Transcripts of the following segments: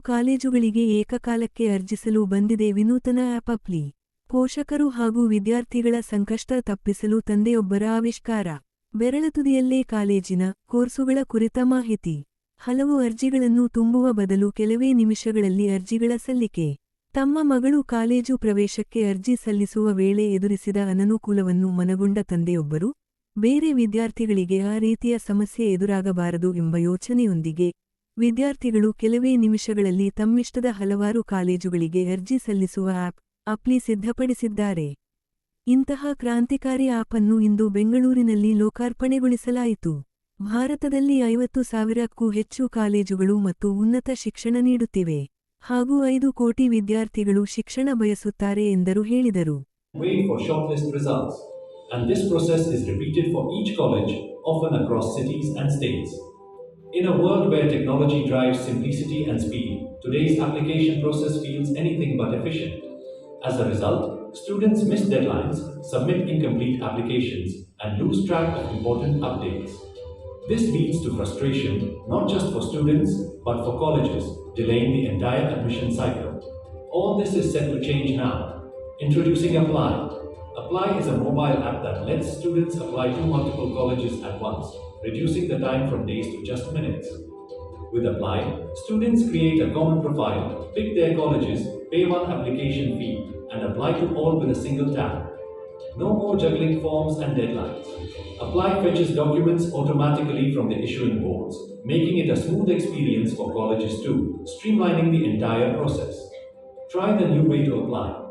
ಕಾಲೇಜುಗಳಿಗೆ ಏಕಕಾಲಕ್ಕೆ ಅರ್ಜಿಸಲು ಬಂದಿದೆ ವಿನೂತನ ಆಪ್ ಅಪ್ಲಿ. ಪೋಷಕರು ಹಾಗೂ ವಿದ್ಯಾರ್ಥಿಗಳ ಸಂಕಷ್ಟ ತಪ್ಪಿಸಲು ತಂದೆಯೊಬ್ಬರ ಆವಿಷ್ಕಾರ. ಬೆರಳತುದಿಯಲ್ಲೇ ಕಾಲೇಜಿನ ಕೋರ್ಸುಗಳ ಕುರಿತ ಮಾಹಿತಿ. ಹಲವು ಅರ್ಜಿಗಳನ್ನು ತುಂಬುವ ಬದಲು ಕೆಲವೇ ನಿಮಿಷಗಳಲ್ಲಿ ಅರ್ಜಿಗಳ ಸಲ್ಲಿಕೆ. ತಮ್ಮ ಮಗಳು ಕಾಲೇಜು ಪ್ರವೇಶಕ್ಕೆ ಅರ್ಜಿ ಸಲ್ಲಿಸುವ ವೇಳೆ ಎದುರಿಸಿದ ಅನನುಕೂಲವನ್ನು ಮನಗೊಂಡ ತಂದೆಯೊಬ್ಬರು, ಬೇರೆ ವಿದ್ಯಾರ್ಥಿಗಳಿಗೆ ಆ ರೀತಿಯ ಸಮಸ್ಯೆ ಎದುರಾಗಬಾರದು ಎಂಬ ಯೋಚನೆಯೊಂದಿಗೆ ವಿದ್ಯಾರ್ಥಿಗಳು ಕೆಲವೇ ನಿಮಿಷಗಳಲ್ಲಿ ತಮ್ಮಿಷ್ಟದ ಹಲವಾರು ಕಾಲೇಜುಗಳಿಗೆ ಅರ್ಜಿ ಸಲ್ಲಿಸುವ ಆಪ್ ಅಪ್ಲಿ ಸಿದ್ಧಪಡಿಸಿದ್ದಾರೆ. ಇಂತಹ ಕ್ರಾಂತಿಕಾರಿ ಆಪ್ ಅನ್ನು ಇಂದು ಬೆಂಗಳೂರಿನಲ್ಲಿ ಲೋಕಾರ್ಪಣೆಗೊಳಿಸಲಾಯಿತು. ಭಾರತದಲ್ಲಿ ಐವತ್ತು ಸಾವಿರಕ್ಕೂ ಹೆಚ್ಚು ಕಾಲೇಜುಗಳು ಮತ್ತು ಉನ್ನತ ಶಿಕ್ಷಣ ನೀಡುತ್ತಿವೆ. ಹಾಗೂ ಐದು ಕೋಟಿ ವಿದ್ಯಾರ್ಥಿಗಳು ಶಿಕ್ಷಣ ಬಯಸುತ್ತಾರೆ ಎಂದರು ಹೇಳಿದರು. In a world where technology drives simplicity and speed, today's application process feels anything but efficient. As a result, students miss deadlines, submit incomplete applications, and lose track of important updates. This leads to frustration not just for students but for colleges, delaying the entire admission cycle. All this is set to change now. Introducing Apply. Apply is a mobile app that lets students apply to multiple colleges at once, reducing the time from days to just minutes. With Apply, students create a common profile, pick their colleges, pay one application fee, and apply to all with a single tap. No more juggling forms and deadlines. Apply fetches documents automatically from the issuing boards, making it a smooth experience for colleges too, streamlining the entire process. Try the new way to apply.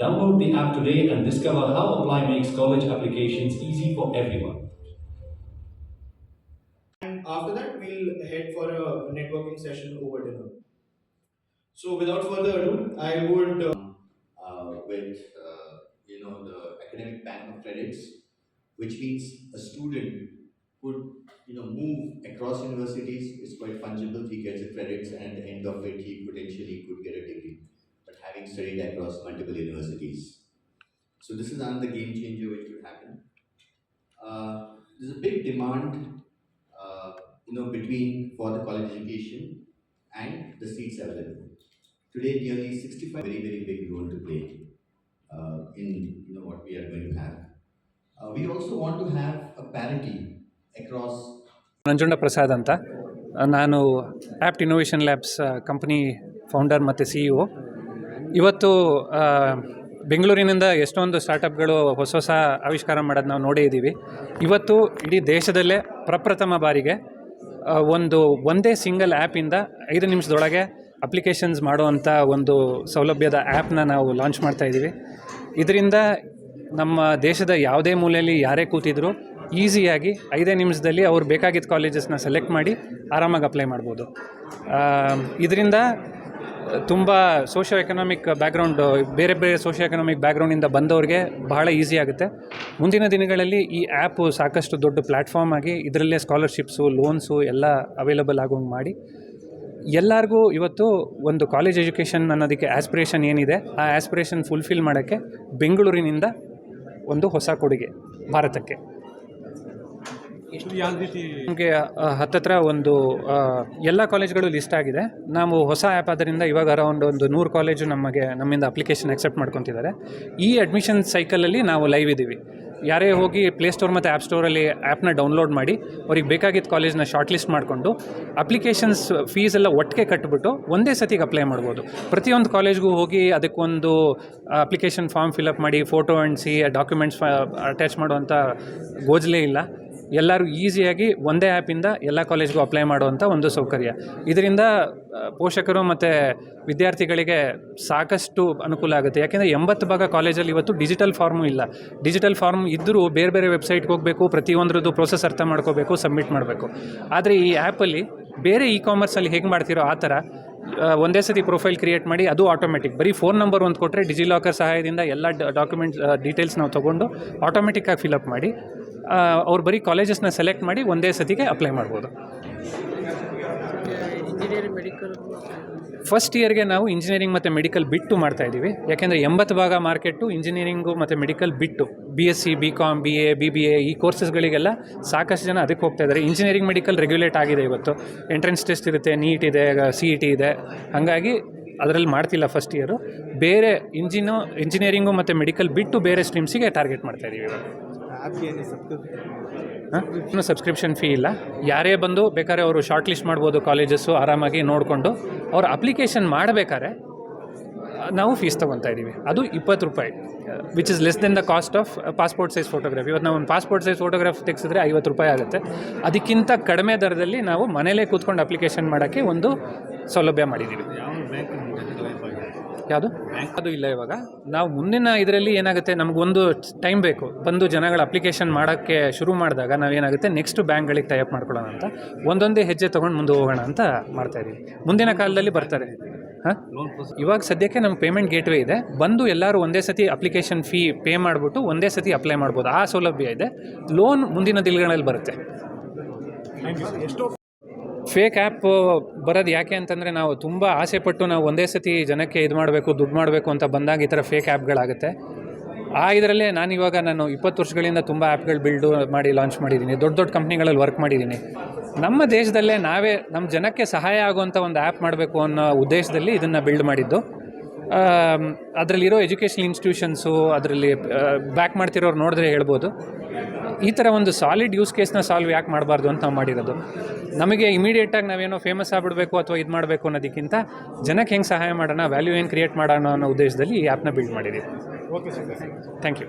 Download the app today and discover how Apply makes college applications easy for everyone. After that, we'll head for a networking session over dinner. So, without further ado, I would uh, uh, with uh, you know the academic bank of credits, which means a student could you know move across universities. It's quite fungible. He gets the credits, and at the end of it, he potentially could get a degree. But having studied across multiple universities, so this is another game changer which could happen. Uh, there's a big demand, you know, between for the college education and the seats available. Today, nearly 65 very very big role to play uh, in you know what we are going to have. Uh, we also want to have a parity across Nanjunda Prasad ಅಂತ ನಾನು Apt innovation labs company founder ಮತ್ತು C E ಇವತ್ತು ಬೆಂಗಳೂರಿನಿಂದ ಎಷ್ಟೊಂದು ಸ್ಟಾರ್ಟಪ್ಗಳು ಹೊಸ ಹೊಸ ಆವಿಷ್ಕಾರ ಮಾಡೋದು ನಾವು ನೋಡೇ ಇದ್ದೀವಿ ಇವತ್ತು ಇಡೀ ದೇಶದಲ್ಲೇ ಪ್ರಪ್ರಥಮ ಬಾರಿಗೆ ಒಂದು ಒಂದೇ ಸಿಂಗಲ್ ಆ್ಯಪಿಂದ ಐದು ನಿಮಿಷದೊಳಗೆ ಅಪ್ಲಿಕೇಶನ್ಸ್ ಮಾಡುವಂಥ ಒಂದು ಸೌಲಭ್ಯದ ಆ್ಯಪ್ನ ನಾವು ಲಾಂಚ್ ಮಾಡ್ತಾ ಇದ್ದೀವಿ. ಇದರಿಂದ ನಮ್ಮ ದೇಶದ ಯಾವುದೇ ಮೂಲೆಯಲ್ಲಿ ಯಾರೇ ಕೂತಿದ್ರು ಈಸಿಯಾಗಿ ಐದೇ ನಿಮಿಷದಲ್ಲಿ ಅವ್ರು ಬೇಕಾಗಿದ್ದ ಕಾಲೇಜಸ್ನ ಸೆಲೆಕ್ಟ್ ಮಾಡಿ ಆರಾಮಾಗಿ ಅಪ್ಲೈ ಮಾಡ್ಬೋದು. ಇದರಿಂದ ತುಂಬ ಸೋಷಿಯೋ ಎಕನಾಮಿಕ್ ಬ್ಯಾಕ್ಗ್ರೌಂಡ್ ಬೇರೆ ಬೇರೆ ಸೋಷಿಯೋ ಎಕನಾಮಿಕ್ ಬ್ಯಾಕ್ಗ್ರೌಂಡಿಂದ ಬಂದವ್ರಿಗೆ ಬಹಳ ಈಸಿ ಆಗುತ್ತೆ. ಮುಂದಿನ ದಿನಗಳಲ್ಲಿ ಈ ಆ್ಯಪು ಸಾಕಷ್ಟು ದೊಡ್ಡ ಪ್ಲ್ಯಾಟ್ಫಾರ್ಮ್ ಆಗಿ ಇದರಲ್ಲೇ ಸ್ಕಾಲರ್ಶಿಪ್ಸು ಲೋನ್ಸು ಎಲ್ಲ ಅವೈಲಬಲ್ ಆಗೋಂಗೆ ಮಾಡಿ. ಎಲ್ಲರಿಗೂ ಇವತ್ತು ಒಂದು ಕಾಲೇಜ್ ಎಜುಕೇಷನ್ ಅನ್ನೋದಕ್ಕೆ ಆಸ್ಪಿರೇಷನ್ ಏನಿದೆ, ಆ ಆಸ್ಪಿರೇಷನ್ ಫುಲ್ಫಿಲ್ ಮಾಡೋಕ್ಕೆ ಬೆಂಗಳೂರಿನಿಂದ ಒಂದು ಹೊಸ ಕೊಡುಗೆ, ಭಾರತಕ್ಕೆ. ನಮಗೆ ಹತ್ತತ್ರ ಒಂದು ಎಲ್ಲ ಕಾಲೇಜ್ಗಳು ಲಿಸ್ಟ್ ಆಗಿದೆ. ನಾವು ಹೊಸ ಆ್ಯಪ್ ಆದ್ದರಿಂದ ಇವಾಗ ಅರೌಂಡ್ ಒಂದು ನೂರು ಕಾಲೇಜು ನಮಗೆ, ನಮ್ಮಿಂದ ಅಪ್ಲಿಕೇಶನ್ ಅಕ್ಸೆಪ್ಟ್ ಮಾಡ್ಕೊತಿದ್ದಾರೆ. ಈ ಅಡ್ಮಿಷನ್ ಸೈಕಲಲ್ಲಿ ನಾವು ಲೈವ್ ಇದ್ದೀವಿ. ಯಾರೇ ಹೋಗಿ ಪ್ಲೇಸ್ಟೋರ್ ಮತ್ತು ಆ್ಯಪ್ ಸ್ಟೋರಲ್ಲಿ ಆ್ಯಪ್ನ ಡೌನ್ಲೋಡ್ ಮಾಡಿ, ಅವ್ರಿಗೆ ಬೇಕಾಗಿದ್ದ ಕಾಲೇಜ್ನ ಶಾರ್ಟ್ ಲಿಸ್ಟ್ ಮಾಡಿಕೊಂಡು, ಅಪ್ಲಿಕೇಶನ್ಸ್ ಫೀಸ್ ಎಲ್ಲ ಒಟ್ಟಿಗೆ ಕಟ್ಬಿಟ್ಟು ಒಂದೇ ಸತಿಗೆ ಅಪ್ಲೈ ಮಾಡ್ಬೋದು. ಪ್ರತಿಯೊಂದು ಕಾಲೇಜ್ಗೂ ಹೋಗಿ ಅದಕ್ಕೊಂದು ಅಪ್ಲಿಕೇಶನ್ ಫಾರ್ಮ್ ಫಿಲಪ್ ಮಾಡಿ, ಫೋಟೋ ಅಂಟಿಸಿ ಡಾಕ್ಯುಮೆಂಟ್ಸ್ ಅಟ್ಯಾಚ್ ಮಾಡುವಂಥ ಗೋಜಲೇ ಇಲ್ಲ. ಎಲ್ಲರೂ ಈಸಿಯಾಗಿ ಒಂದೇ ಆ್ಯಪಿಂದ ಎಲ್ಲ ಕಾಲೇಜ್ಗೂ ಅಪ್ಲೈ ಮಾಡುವಂಥ ಒಂದು ಸೌಕರ್ಯ. ಇದರಿಂದ ಪೋಷಕರು ಮತ್ತು ವಿದ್ಯಾರ್ಥಿಗಳಿಗೆ ಸಾಕಷ್ಟು ಅನುಕೂಲ ಆಗುತ್ತೆ. ಯಾಕೆಂದರೆ ಎಂಬತ್ತು ಭಾಗ ಕಾಲೇಜಲ್ಲಿ ಇವತ್ತು ಡಿಜಿಟಲ್ ಫಾರ್ಮು ಇಲ್ಲ. ಡಿಜಿಟಲ್ ಫಾರ್ಮ್ ಇದ್ದರೂ ಬೇರೆ ಬೇರೆ ವೆಬ್ಸೈಟ್ಗೆ ಹೋಗಬೇಕು, ಪ್ರತಿಯೊಂದ್ರದ್ದು ಪ್ರೋಸೆಸ್ ಅರ್ಥ ಮಾಡ್ಕೋಬೇಕು, ಸಬ್ಮಿಟ್ ಮಾಡಬೇಕು. ಆದರೆ ಈ ಆ್ಯಪಲ್ಲಿ ಬೇರೆ ಇ ಕಾಮರ್ಸಲ್ಲಿ ಹೇಗೆ ಮಾಡ್ತಿರೋ ಆ ಥರ ಒಂದೇ ಸತಿ ಪ್ರೊಫೈಲ್ ಕ್ರಿಯೇಟ್ ಮಾಡಿ ಅದು ಆಟೋಮೆಟಿಕ್ ಬರೀ ಫೋನ್ ನಂಬರ್ ಒಂದು ಕೊಟ್ಟರೆ ಡಿಜಿಲಾಕರ್ ಸಹಾಯದಿಂದ ಎಲ್ಲ ಡಾಕ್ಯುಮೆಂಟ್ಸ್ ಡೀಟೇಲ್ಸ್ ನಾವು ತೊಗೊಂಡು ಆಟೋಮೆಟಿಕ್ಕಾಗಿ ಫಿಲಪ್ ಮಾಡಿ ಅವ್ರು ಬರೀ ಕಾಲೇಜಸ್ನ ಸೆಲೆಕ್ಟ್ ಮಾಡಿ ಒಂದೇ ಸತಿಗೆ ಅಪ್ಲೈ ಮಾಡ್ಬೋದು. ಫಸ್ಟ್ ಇಯರ್ಗೆ ನಾವು ಇಂಜಿನಿಯರಿಂಗ್ ಮತ್ತು ಮೆಡಿಕಲ್ ಬಿಟ್ಟು ಮಾಡ್ತಾ ಇದ್ದೀವಿ. ಯಾಕೆಂದರೆ ಎಂಬತ್ತು ಭಾಗ ಮಾರ್ಕೆಟ್ಟು ಇಂಜಿನಿಯರಿಂಗು ಮತ್ತು ಮೆಡಿಕಲ್ ಬಿಟ್ಟು. B S C B com B A B B A ಈ ಕೋರ್ಸಸ್ಗಳಿಗೆಲ್ಲ ಸಾಕಷ್ಟು ಜನ ಅದಕ್ಕೆ ಹೋಗ್ತಾ ಇದ್ದಾರೆ. ಇಂಜಿನಿಯರಿಂಗ್ ಮೆಡಿಕಲ್ ರೆಗ್ಯುಲೇಟ್ ಆಗಿದೆ ಇವತ್ತು. ಎಂಟ್ರೆನ್ಸ್ ಟೆಸ್ಟ್ ಇರುತ್ತೆ ನೀಟ್ ಇದೆ ಸಿ ಇ ಟಿ ಇದೆ. ಹಾಗಾಗಿ ಅದರಲ್ಲಿ ಮಾಡ್ತಿಲ್ಲ ಫಸ್ಟ್ ಇಯರು ಬೇರೆ ಇಂಜಿನು ಇಂಜಿನಿಯರಿಂಗು ಮತ್ತು ಮೆಡಿಕಲ್ ಬಿಟ್ಟು ಬೇರೆ ಸ್ಟ್ರೀಮ್ಸಿಗೆ ಟಾರ್ಗೆಟ್ ಮಾಡ್ತಾ ಇದ್ದೀವಿ ಇವಾಗ. ಹಾಂ? ಇನ್ನೂ ಸಬ್ಸ್ಕ್ರಿಪ್ಷನ್ ಫೀ ಇಲ್ಲ. ಯಾರೇ ಬಂದು ಬೇಕಾದ್ರೆ ಅವರು ಶಾರ್ಟ್ ಲಿಸ್ಟ್ ಮಾಡ್ಬೋದು ಕಾಲೇಜಸ್ಸು ಆರಾಮಾಗಿ ನೋಡಿಕೊಂಡು ಅವ್ರು ಅಪ್ಲಿಕೇಶನ್ ಮಾಡಬೇಕಾದ್ರೆ ನಾವು ಫೀಸ್ ತೊಗೊತಾ ಇದ್ದೀವಿ. ಅದು ಇಪ್ಪತ್ತು ರೂಪಾಯಿ which is less than the cost of passport size photography ಇವತ್ತು ನಾವು ಒಂದು ಪಾಸ್ಪೋರ್ಟ್ ಸೈಜ್ ಫೋಟೋಗ್ರಾಫ್ ತೆಗೆಸಿದ್ರೆ ಐವತ್ತು ರೂಪಾಯಿ ಆಗುತ್ತೆ. ಅದಕ್ಕಿಂತ ಕಡಿಮೆ ದರದಲ್ಲಿ ನಾವು ಮನೇಲೇ ಕೂತ್ಕೊಂಡು ಅಪ್ಲಿಕೇಶನ್ ಮಾಡೋಕ್ಕೆ ಒಂದು ಸೌಲಭ್ಯ ಮಾಡಿದ್ದೀವಿ. ಯಾವುದು? ಅದು ಇಲ್ಲ ಇವಾಗ. ನಾವು ಮುಂದಿನ ಇದರಲ್ಲಿ ಏನಾಗುತ್ತೆ? ನಮಗೊಂದು ಟೈಮ್ ಬೇಕು. ಬಂದು ಜನಗಳ ಅಪ್ಲಿಕೇಶನ್ ಮಾಡೋಕ್ಕೆ ಶುರು ಮಾಡಿದಾಗ ನಾವೇನಾಗುತ್ತೆ ನೆಕ್ಸ್ಟ್ ಬ್ಯಾಂಕ್ಗಳಿಗೆ ಟೈಪ್ ಮಾಡ್ಕೊಳ್ಳೋಣ ಅಂತ. ಒಂದೊಂದೇ ಹೆಜ್ಜೆ ತೊಗೊಂಡು ಮುಂದೆ ಹೋಗೋಣ ಅಂತ ಮಾಡ್ತಾ ಇದ್ದೀವಿ ಮುಂದಿನ ಕಾಲದಲ್ಲಿ ಬರ್ತಾರೆ. ಹಾಂ? ಇವಾಗ ಸದ್ಯಕ್ಕೆ ನಮ್ಮ ಪೇಮೆಂಟ್ ಗೇಟ್ವೇ ಇದೆ. ಬಂದು ಎಲ್ಲರೂ ಒಂದೇ ಸತಿ ಅಪ್ಲಿಕೇಶನ್ ಫೀ ಪೇ ಮಾಡಿಬಿಟ್ಟು ಒಂದೇ ಸತಿ ಅಪ್ಲೈ ಮಾಡ್ಬೋದು. ಆ ಸೌಲಭ್ಯ ಇದೆ. ಲೋನ್ ಮುಂದಿನ ದಿನಗಳಲ್ಲಿ ಬರುತ್ತೆ. ಫೇಕ್ ಆ್ಯಪ್ ಬರೋದು ಯಾಕೆ ಅಂತಂದರೆ ನಾವು ತುಂಬ ಆಸೆ ಪಟ್ಟು ನಾವು ಒಂದೇ ಸತಿ ಜನಕ್ಕೆ ಇದು ಮಾಡಬೇಕು, ದುಡ್ಡು ಮಾಡಬೇಕು ಅಂತ ಬಂದಾಗ ಈ ಥರ ಫೇಕ್ ಆ್ಯಪ್ಗಳಾಗುತ್ತೆ ಆ ಇದರಲ್ಲೇ ನಾನು ಇವಾಗ ನಾನು ಇಪ್ಪತ್ತು ವರ್ಷಗಳಿಂದ ತುಂಬ ಆ್ಯಪ್ಗಳು ಬಿಲ್ಡು ಮಾಡಿ ಲಾಂಚ್ ಮಾಡಿದ್ದೀನಿ ದೊಡ್ಡ ದೊಡ್ಡ ಕಂಪ್ನಿಗಳಲ್ಲಿ ವರ್ಕ್ ಮಾಡಿದ್ದೀನಿ ನಮ್ಮ ದೇಶದಲ್ಲೇ ನಾವೇ ನಮ್ಮ ಜನಕ್ಕೆ ಸಹಾಯ ಆಗುವಂಥ ಒಂದು ಆ್ಯಪ್ ಮಾಡಬೇಕು ಅನ್ನೋ ಉದ್ದೇಶದಲ್ಲಿ ಇದನ್ನು ಬಿಲ್ಡ್ ಮಾಡಿದ್ದು. ಅದರಲ್ಲಿರೋ ಎಜುಕೇಷನ್ ಇನ್ಸ್ಟಿಟ್ಯೂಷನ್ಸು ಅದರಲ್ಲಿ ಬ್ಯಾಕ್ ಮಾಡ್ತಿರೋರು ನೋಡಿದ್ರೆ ಹೇಳ್ಬೋದು. ಈ ಥರ ಒಂದು ಸಾಲಿಡ್ ಯೂಸ್ ಕೇಸ್ನ ಸಾಲ್ವ್ ಯಾಕೆ ಮಾಡಬಾರ್ದು ಅಂತ ನಾವು ಮಾಡಿರೋದು. ನಮಗೆ ಇಮಿಡಿಯೇಟಾಗಿ ನಾವೇನೋ ಫೇಮಸ್ ಆಗಿಬಿಡಬೇಕು ಅಥವಾ ಇದು ಮಾಡಬೇಕು ಅನ್ನೋದಕ್ಕಿಂತ ಜನಕ್ಕೆ ಹೆಂಗೆ ಸಹಾಯ ಮಾಡೋಣ ವ್ಯಾಲ್ಯೂ ಏನು ಕ್ರಿಯೇಟ್ ಮಾಡೋಣ ಅನ್ನೋ ಉದ್ದೇಶದಲ್ಲಿ ಈ ಆ್ಯಪ್ನ ಬಿಲ್ಡ್ ಮಾಡಿದ್ದೀವಿ ಥ್ಯಾಂಕ್ ಯು